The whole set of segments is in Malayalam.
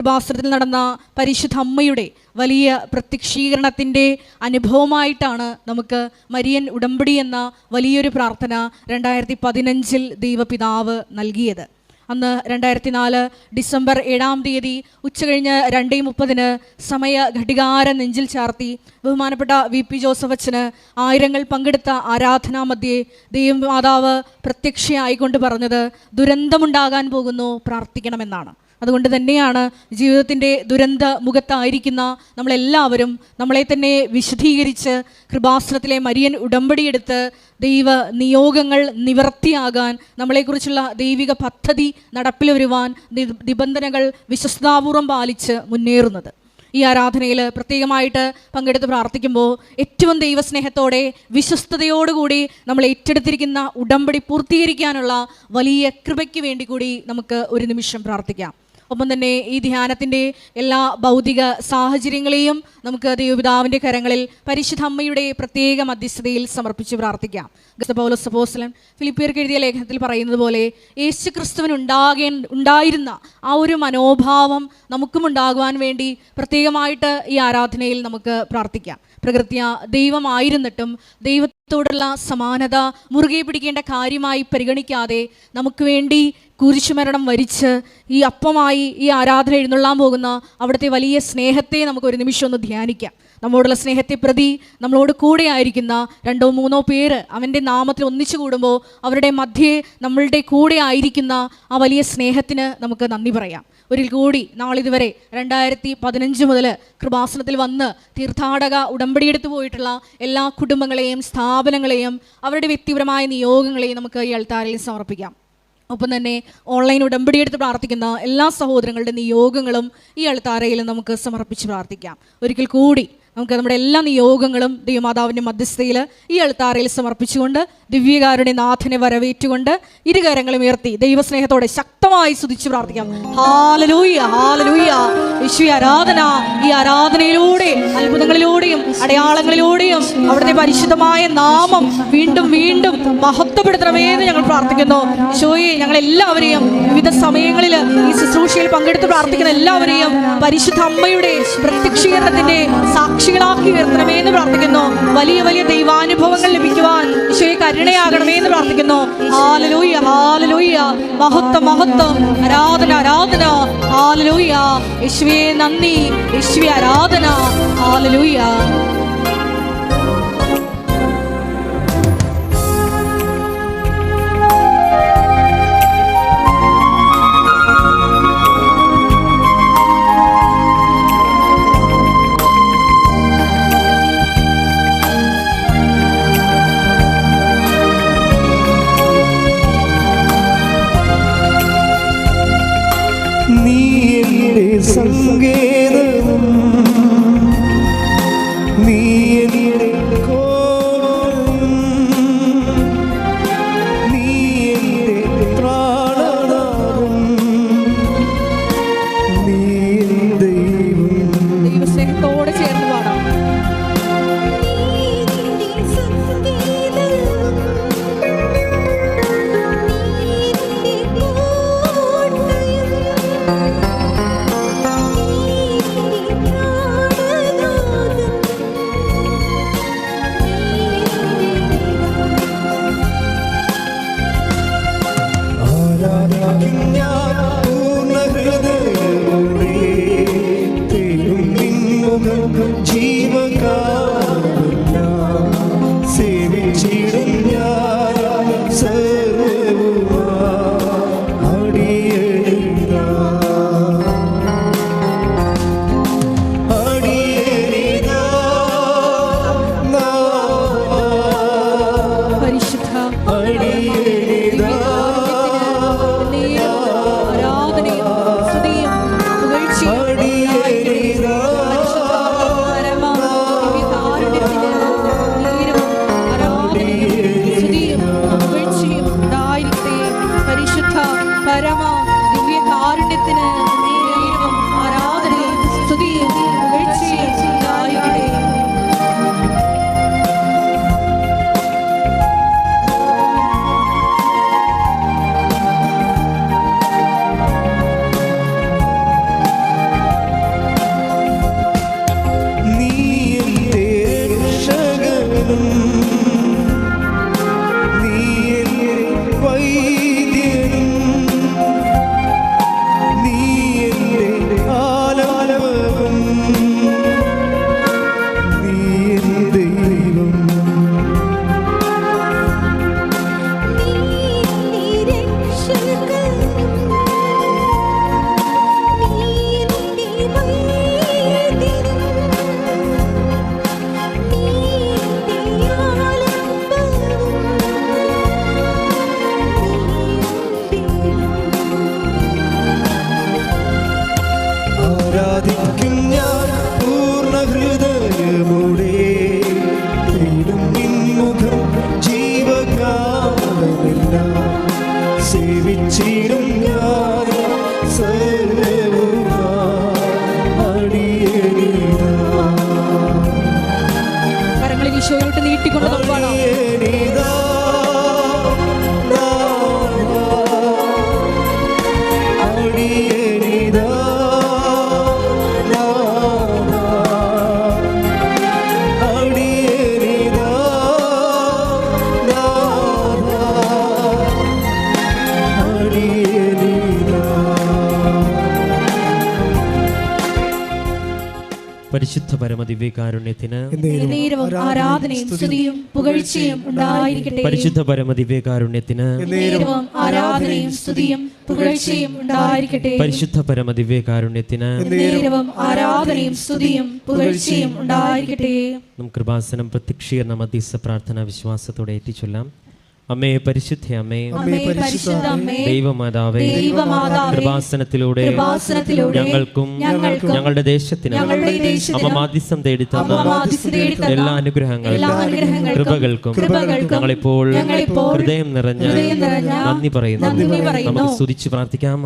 കൃപാസനത്തിൽ നടന്ന പരിശുദ്ധ അമ്മയുടെ വലിയ പ്രത്യക്ഷീകരണത്തിന്റെ അനുഭവമായിട്ടാണ് നമുക്ക് മരിയൻ ഉടമ്പടി എന്ന വലിയൊരു പ്രാർത്ഥന രണ്ടായിരത്തി പതിനഞ്ചിൽ ദൈവപിതാവ് നൽകിയത്. അന്ന് രണ്ടായിരത്തി നാല് ഡിസംബർ ഏഴാം തീയതി ഉച്ചകഴിഞ്ഞ് രണ്ടേ മുപ്പതിന് സമയ ഘടികാര നെഞ്ചിൽ ചാർത്തി ബഹുമാനപ്പെട്ട വി പി ജോസഫ് അച്ഛന് ആയിരങ്ങൾ പങ്കെടുത്ത ആരാധനാ മധ്യേ ദൈവമാതാവ് പ്രത്യക്ഷയായിക്കൊണ്ട് പറഞ്ഞത് ദുരന്തമുണ്ടാകാൻ പോകുന്നു പ്രാർത്ഥിക്കണമെന്നാണ്. അതുകൊണ്ട് തന്നെയാണ് ജീവിതത്തിന്റെ ദുരന്ത മുഖത്തായിരിക്കുന്ന നമ്മളെല്ലാവരും നമ്മളെ തന്നെ വിശദീകരിച്ച് കൃപാസ്ത്രത്തിലെ മരിയൻ ഉടമ്പടിയെടുത്ത് ദൈവ നിയോഗങ്ങൾ നിവർത്തിയാകാൻ നമ്മളെക്കുറിച്ചുള്ള ദൈവിക പദ്ധതി നടപ്പിൽ വരുവാൻ നിബന്ധനകൾ വിശ്വസ്താപൂർവം പാലിച്ച് മുന്നേറുന്നത്. ഈ ആരാധനയിൽ പ്രത്യേകമായിട്ട് പങ്കെടുത്ത് പ്രാർത്ഥിക്കുമ്പോൾ ഏറ്റവും ദൈവസ്നേഹത്തോടെ വിശ്വസ്തയോടുകൂടി നമ്മൾ ഏറ്റെടുത്തിരിക്കുന്ന ഉടമ്പടി പൂർത്തീകരിക്കാനുള്ള വലിയ കൃപയ്ക്ക് വേണ്ടി കൂടി നമുക്ക് ഒരു നിമിഷം പ്രാർത്ഥിക്കാം. ഒപ്പം തന്നെ ഈ ധ്യാനത്തിന്റെ എല്ലാ ഭൗതിക സാഹചര്യങ്ങളെയും നമുക്ക് ദൈവപിതാവിന്റെ കരങ്ങളിൽ പരിശുദ്ധ അമ്മയുടെ പ്രത്യേക മധ്യസ്ഥതയിൽ സമർപ്പിച്ച് പ്രാർത്ഥിക്കാം. ഗസ്ത അപ്പോസ്ലൻ ഫിലിപ്പിയർക്ക് എഴുതിയ ലേഖനത്തിൽ പറയുന്നത് പോലെ യേശു ക്രിസ്തുവിന് ഉണ്ടാകേ ഉണ്ടായിരുന്ന ആ ഒരു മനോഭാവം നമുക്കും ഉണ്ടാകുവാൻ വേണ്ടി പ്രത്യേകമായിട്ട് ഈ ആരാധനയിൽ നമുക്ക് പ്രാർത്ഥിക്കാം. പ്രകൃത്യ ദൈവമായിരുന്നിട്ടും ദൈവത്തോടുള്ള സമാനത മുറുകെ പിടിക്കേണ്ട കാര്യമായി പരിഗണിക്കാതെ നമുക്ക് വേണ്ടി കുരിശുമരണം വരിച്ച് ഈ അപ്പമായി ഈ ആരാധന എഴുന്നള്ളാൻ പോകുന്ന അവിടുത്തെ വലിയ സ്നേഹത്തെ നമുക്ക് ഒരു നിമിഷം ഒന്ന് ധ്യാനിക്കാം. നമ്മോടുള്ള സ്നേഹത്തെ പ്രതി നമ്മളോട് കൂടെ ആയിരിക്കുന്ന രണ്ടോ മൂന്നോ പേര് അവന്റെ നാമത്തിൽ ഒന്നിച്ചു കൂടുമ്പോൾ അവരുടെ മധ്യേ നമ്മളുടെ കൂടെ ആയിരിക്കുന്ന ആ വലിയ സ്നേഹത്തിന് നമുക്ക് നന്ദി പറയാം. ഒരിൽ കൂടി നാളിതുവരെ രണ്ടായിരത്തി പതിനഞ്ച് മുതൽ കൃപാസനത്തിൽ വന്ന് തീർത്ഥാടക ഉടമ്പടിയെടുത്ത് പോയിട്ടുള്ള എല്ലാ കുടുംബങ്ങളെയും സ്ഥാപനങ്ങളെയും അവരുടെ വ്യക്തിപരമായ നിയോഗങ്ങളെയും നമുക്ക് ഈ അൾത്താരയിൽ സമർപ്പിക്കാം. ഒപ്പം തന്നെ ഓൺലൈൻ ഉടമ്പടിയെടുത്ത് പ്രാർത്ഥിക്കുന്ന എല്ലാ സഹോദരങ്ങളുടെ നിയോഗങ്ങളും ഈ അൾത്താരയിൽ നമുക്ക് സമർപ്പിച്ച് പ്രാർത്ഥിക്കാം. ഒരിക്കൽ കൂടി നമുക്ക് നമ്മുടെ എല്ലാ നിയോഗങ്ങളും ദൈവമാതാവിന്റെ മധ്യസ്ഥയിൽ ഈ അൾത്താറയിൽ സമർപ്പിച്ചുകൊണ്ട് ദിവ്യകാരുടെ നാഥനെ വരവേറ്റുകൊണ്ട് ഇരുകരങ്ങളും ഉയർത്തി ദൈവസ്നേഹത്തോടെ ശക്തമായി സ്തുതിച്ച് പ്രാർത്ഥിക്കാം. ഹാലലൂയ ഹാലലൂയ യേശു ആരാധന. ഈ ആരാധനയിലൂടെ അത്ഭുതങ്ങളിലൂടെയും അടയാളങ്ങളിലൂടെയും അവിടുത്തെ പരിശുദ്ധമായ നാമം വീണ്ടും വീണ്ടും മഹത്വപ്പെടുത്തണമേ എന്ന് ഞങ്ങൾ പ്രാർത്ഥിക്കുന്നു. യേശോയെ ഞങ്ങൾ എല്ലാവരെയും വിവിധ സമയങ്ങളിൽ ഈ ശുശ്രൂഷയിൽ പങ്കെടുത്ത് പ്രാർത്ഥിക്കുന്ന എല്ലാവരെയും പരിശുദ്ധ അമ്മയുടെ പ്രത്യക്ഷീകരണത്തിന്റെ സാക്ഷികളാക്കി ഉയർത്തണമേ എന്ന് പ്രാർത്ഥിക്കുന്നു. വലിയ വലിയ ദൈവാനുഭവങ്ങൾ ലഭിക്കുവാൻ ഈശോയെ കരുണയാകണമേ എന്ന് പ്രാർത്ഥിക്കുന്നു. ആലലൂയ ആലലൂയ മഹത്വം മഹത്വം. ആരാധന ആരാധന. ആലലൂയ യേശുവേ നന്ദി. യേശുവേ ആരാധന. ഹാലലൂയ. പരിശുദ്ധ പരമദിവ്യകാരുണ്യത്തിന് ആരാധനയും പുകഴ്ചയും ഉണ്ടായിരിക്കട്ടെ. പരിശുദ്ധ പരമദിവ്യകാരുണ്യത്തിന് ആരാധനയും സ്തുതിയും പുകഴ്ചയും ഉണ്ടായിരിക്കട്ടെ. പരിശുദ്ധ പരമദിവ്യകാരുണ്യത്തിന് ആരാധനയും സ്തുതിയും പുകഴ്ചയും ഉണ്ടായിരിക്കട്ടെ. നമുക്ക് കൃപാസനം പ്രത്യക്ഷീകരണ മധ്യസ്ഥ പ്രാർത്ഥന വിശ്വാസത്തോടെ ഏറ്റിച്ചൊല്ലാം അമ്മേ പരിശുദ്ധ അമ്മേ. ദൈവമാതാവേ കൃപാസനത്തിലൂടെ ഞങ്ങൾക്കും ഞങ്ങളുടെ ദേശത്തിനും അമ്മ മാധ്യസ്ഥം തേടി തന്ന എല്ലാ അനുഗ്രഹങ്ങൾക്കും കൃപകൾക്കും ഞങ്ങളിപ്പോൾ ഹൃദയം നിറഞ്ഞ നന്ദി പറയുന്നു. നമുക്ക് സ്തുതിച്ച് പ്രാർത്ഥിക്കാം.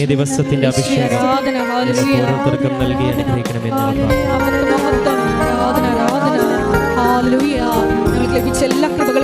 ഈ ദിവസത്തിന്റെ അഭിഷേകം. ഓരോരുത്തർക്കും നൽകി അനുഗ്രഹിക്കണമെന്ന് ഹല്ലേലൂയ, ലഭിച്ച എല്ലാ കൃപകൾക്കും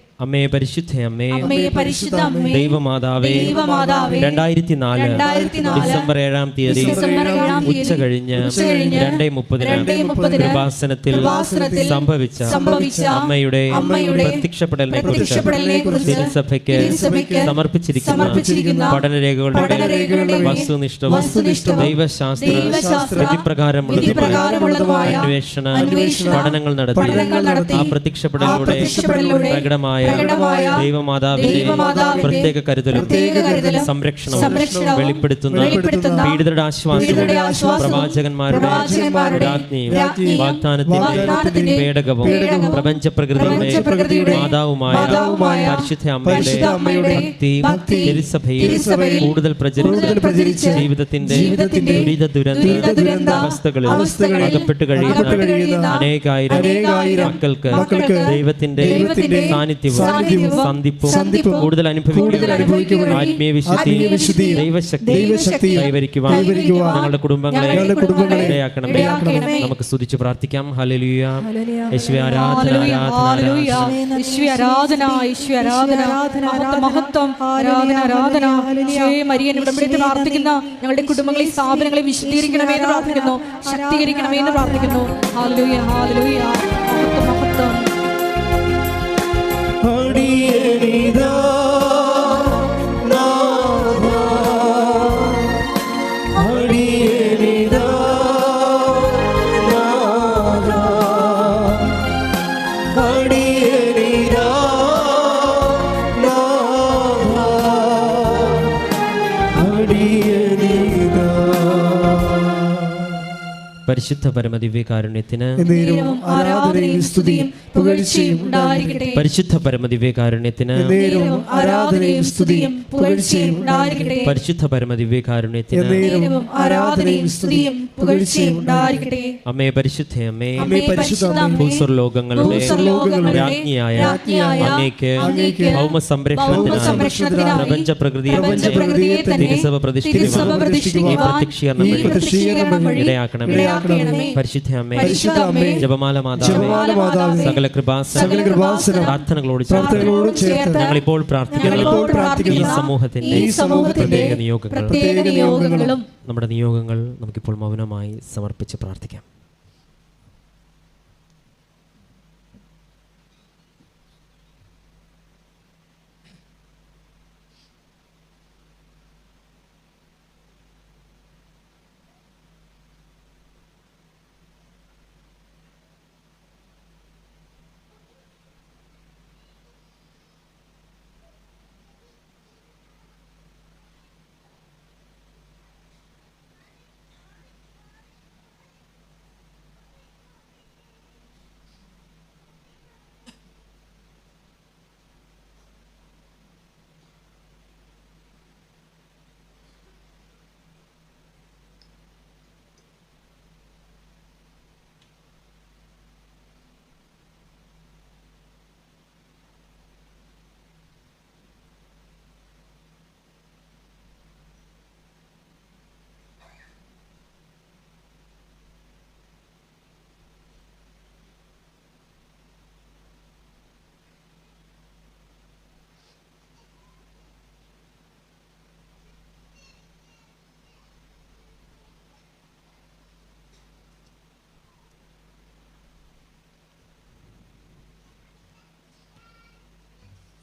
അമ്മേ പരിശുദ്ധ അമ്മേ. പരിശുദ്ധ ദൈവമാതാവേ. രണ്ടായിരത്തി നാല് ഡിസംബർ ഏഴാം തീയതി ഉച്ച കഴിഞ്ഞ് രണ്ടേ മുപ്പതിന് രണ്ടേ കൃപാസനത്തിൽ സംഭവിച്ച അമ്മയുടെ പ്രത്യക്ഷപ്പെടലിനെ കുറിച്ച് തിരുസഭയ്ക്ക് സമർപ്പിച്ചിരിക്കുന്ന പഠനരേഖകളുടെ വസ്തുനിഷ്ഠവും ദൈവശാസ്ത്ര പ്രതിപ്രകാരമുള്ളതുമായ അന്വേഷണ പഠനങ്ങൾ നടത്തി ആ പ്രത്യക്ഷപ്പെടലിലൂടെ പ്രകടമായ ദൈവമാതാവിന്റെ പ്രത്യേക കരുതലും സംരക്ഷണവും വെളിപ്പെടുത്തുന്ന പീഡിതരുടെ ആശ്വാസവും പ്രവാചകന്മാരുടെ രാജ്ഞിയും വാഗ്ദാനത്തിന്റെ പേടകവും പ്രപഞ്ച പ്രപഞ്ചപ്രകൃതിയുടെ മാതാവുമായ പരിശുദ്ധ അമ്മയുടെ ഭക്തി തിരുസഭയിൽ കൂടുതൽ പ്രചരിച്ച് ജീവിതത്തിന്റെ ദുരിത ദുരന്ത അവസ്ഥകളിൽ അകപ്പെട്ട് കഴിയുന്ന അനേകായിരം മക്കൾക്ക് ദൈവത്തിന്റെ സാന്നിധ്യവും സന്ധിപ്പും സന്ധിപ്പും കൂടുതൽ അനുഭവിക്കുവാൻ ആത്മീയ വിശുദ്ധി ദൈവശക്തി ദൈവശക്തി കൈവരിക്കുവാൻ ഞങ്ങളുടെ കുടുംബങ്ങളെ ഇടയാക്കണമേ. നമുക്ക് സ്തുതിച്ച് പ്രാർത്ഥിക്കാം. ഹല്ലേലൂയ. യേശുവേ ആരാധന ആരാധന ഹല്ലേലൂയ. ആരാധന. യേശുവേ ആരാധന മഹത്വം ആരാധന. ആരാധന യേശുവേ മരിയൻ ഉടമ്പടിയിട്ട് പ്രാർത്ഥിക്കുന്ന ഞങ്ങളുടെ കുടുംബങ്ങളെ സ്ഥാപനങ്ങളെ വിശദീകരിക്കണമേ എന്ന് പ്രാർത്ഥിക്കുന്നു. ശക്തീകരിക്കണമേ എന്ന് പ്രാർത്ഥിക്കുന്നു. ഹാലലൂയ ഹാലലൂയ പരിശുദ്ധ പരമദിവ്യകാരുണ്യത്തിന് പരിശുദ്ധ പരമദിവ്യകാരുണ്യത്തിന് പരിശുദ്ധ പരമദിവ്യകാരുണ്യത്തിന് അമ്മേ പരിശുദ്ധ അമ്മേ ഭൂസ്വർലോകങ്ങളുടെ രാജ്ഞിയായ അങ്ങേക്ക് ഭൗമ സംരക്ഷണത്തിനായി പ്രപഞ്ച പ്രകൃതിയെ തിരുസഭ ഇടയാക്കണമേ. പരിശുദ്ധ അമ്മേ. പരിശുദ്ധ അമ്മേ, ജപമാല മാതാവേ. ജപമാല മാതാവേ, സകല കൃപാസന സകല കൃപാസന പ്രാർത്ഥനകളോട് പ്രാർത്ഥനകളോട് ചേർത്ത് ചേർത്ത് ഞങ്ങളിപ്പോൾ പ്രാർത്ഥിക്കുന്ന. ഈ സമൂഹത്തിന്റെ ഈ സമൂഹത്തിന്റെ പ്രത്യേക നിയോഗങ്ങൾ പ്രത്യേക നിയോഗങ്ങളും നമ്മുടെ നിയോഗങ്ങൾ നമുക്കിപ്പോൾ മൗനമായി സമർപ്പിച്ച് പ്രാർത്ഥിക്കാം.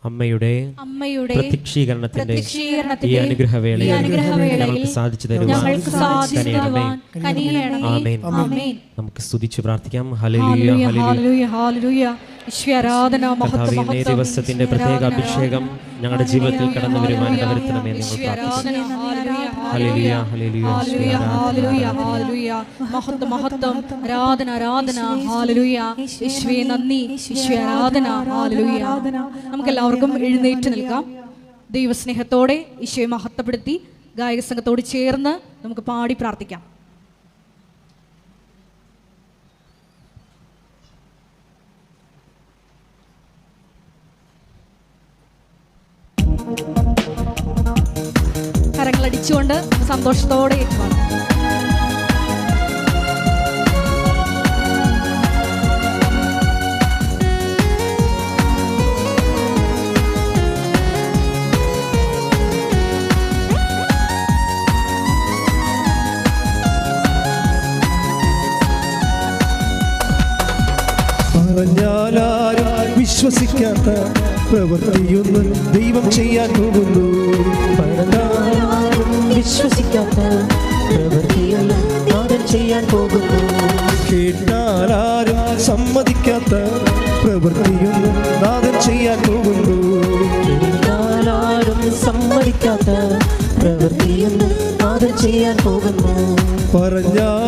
അമ്മയുടെ അമ്മയുടെ പ്രത്യക്ഷീകരണത്തിന്റെ ഈ അനുഗ്രഹവേളയിൽ ഞങ്ങൾക്ക് സാധിച്ചു തരുവാൻ നമുക്ക് സ്തുതിച്ചു പ്രാർത്ഥിക്കാം. ഹല്ലേലൂയ. ഹല്ലേലൂയ ഹല്ലേലൂയ. കർത്താവേ ദിവസത്തിന്റെ പ്രത്യേക അഭിഷേകം ഞങ്ങളുടെ ജീവിതത്തിൽ കടന്നു വരുവാൻ ഇടവരുത്തണമേ എന്ന് ഞങ്ങൾ നമുക്ക് എല്ലാവർക്കും എഴുന്നേറ്റ് നിൽക്കാം. ദൈവസ്നേഹത്തോടെ ഈശോയെ മഹത്വപ്പെടുത്തി ഗായക സംഘത്തോട് ചേർന്ന് നമുക്ക് പാടി പ്രാർത്ഥിക്കാം. കരങ്ങളടിച്ചുകൊണ്ട് സന്തോഷത്തോടെ ഏറ്റുവാങ്ങാം പറഞ്ഞാലാരും വിശ്വസിക്കാത്ത പ്രവൃത്തിയൊന്ന് ദൈവം ചെയ്യാൻ പോകുന്നു. വിശ്വസിക്കാത്ത പ്രവൃത്തിയെല്ലാം നാഥൻ ചെയ്യാൻ പോകുന്നു. കേട്ടാലാരും സമ്മതിക്കാത്ത പ്രവൃത്തിയൊന്ന് നാദം ചെയ്യാൻ പോകുന്നു. കേട്ടാലാരും സമ്മതിക്കാത്ത പ്രവൃത്തിയൊന്നും നാഥൻ ചെയ്യാൻ പോകുന്നു. പറഞ്ഞാലാരും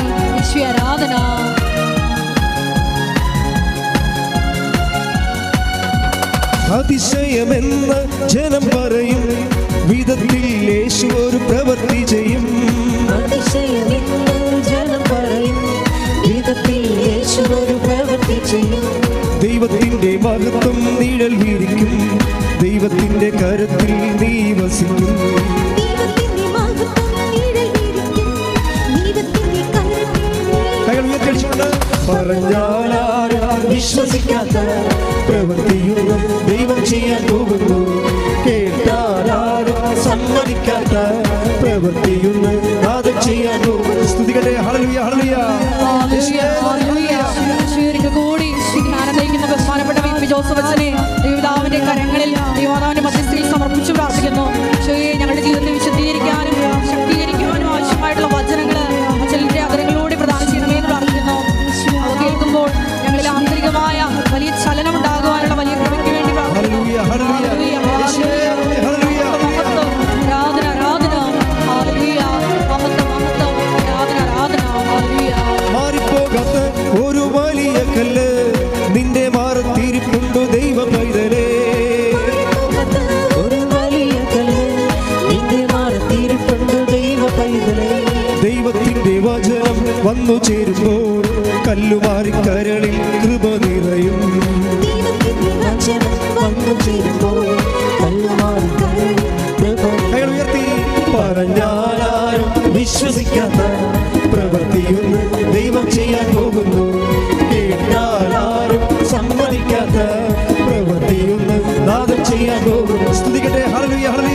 അതിശയമെന്ന് ജനം പറയും. വിധത്തിൽ യേശു ഒരു പ്രവൃത്തി ചെയ്യും. ദൈവത്തിന്റെ മഹത്വം നിഴൽ വീരിക്കും ദൈവത്തിന്റെ കരത്തിൽ നീ വസിക്കും. പറഞ്ഞാലാരാ വിശ്വസിക്കാത്ത പ്രവൃത്തിയൊന്നും കേട്ടാലാരും സമ്മതിക്കാത്ത പ്രവൃത്തിയൊന്ന് വന്നു ചേരുമ്പോൾ കല്ലുമാറി കരളിൽ കൃപ നിറയും. ഉയർത്തി. പറഞ്ഞാലും വിശ്വസിക്കാത്ത പ്രവൃത്തിയൊന്ന് ദൈവം ചെയ്യാൻ പോകുന്നു. കേട്ടാലും സമ്മതിക്കാത്ത പ്രവൃത്തിയൊന്ന് നാദം ചെയ്യാൻ പോകുന്നു. സ്തുതിക്കട്ടെ. ഹല്ലേലൂയ ഹല്ലേലൂയ.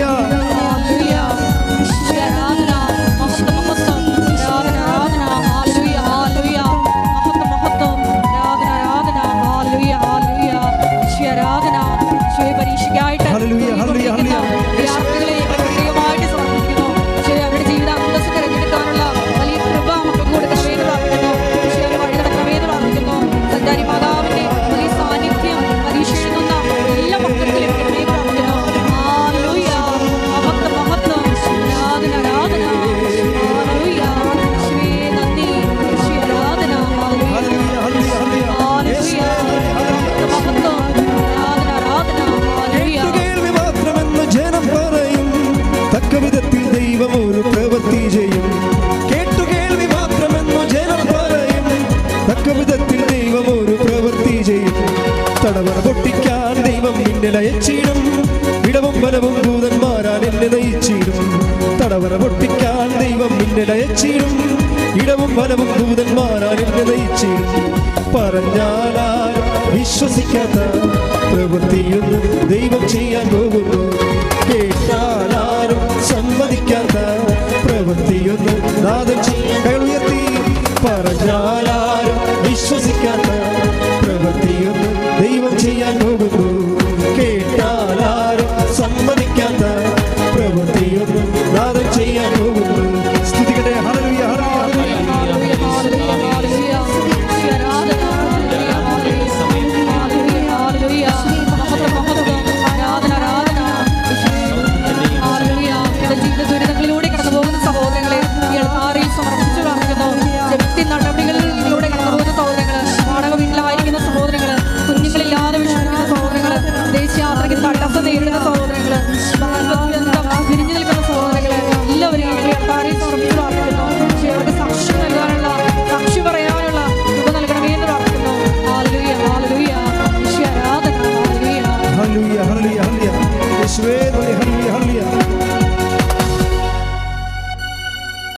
വിശ്വസിക്കാത്ത പ്രവൃത്തിയൊന്നും ദൈവം ചെയ്യാൻ പോകുന്നു. കേട്ടാലാരും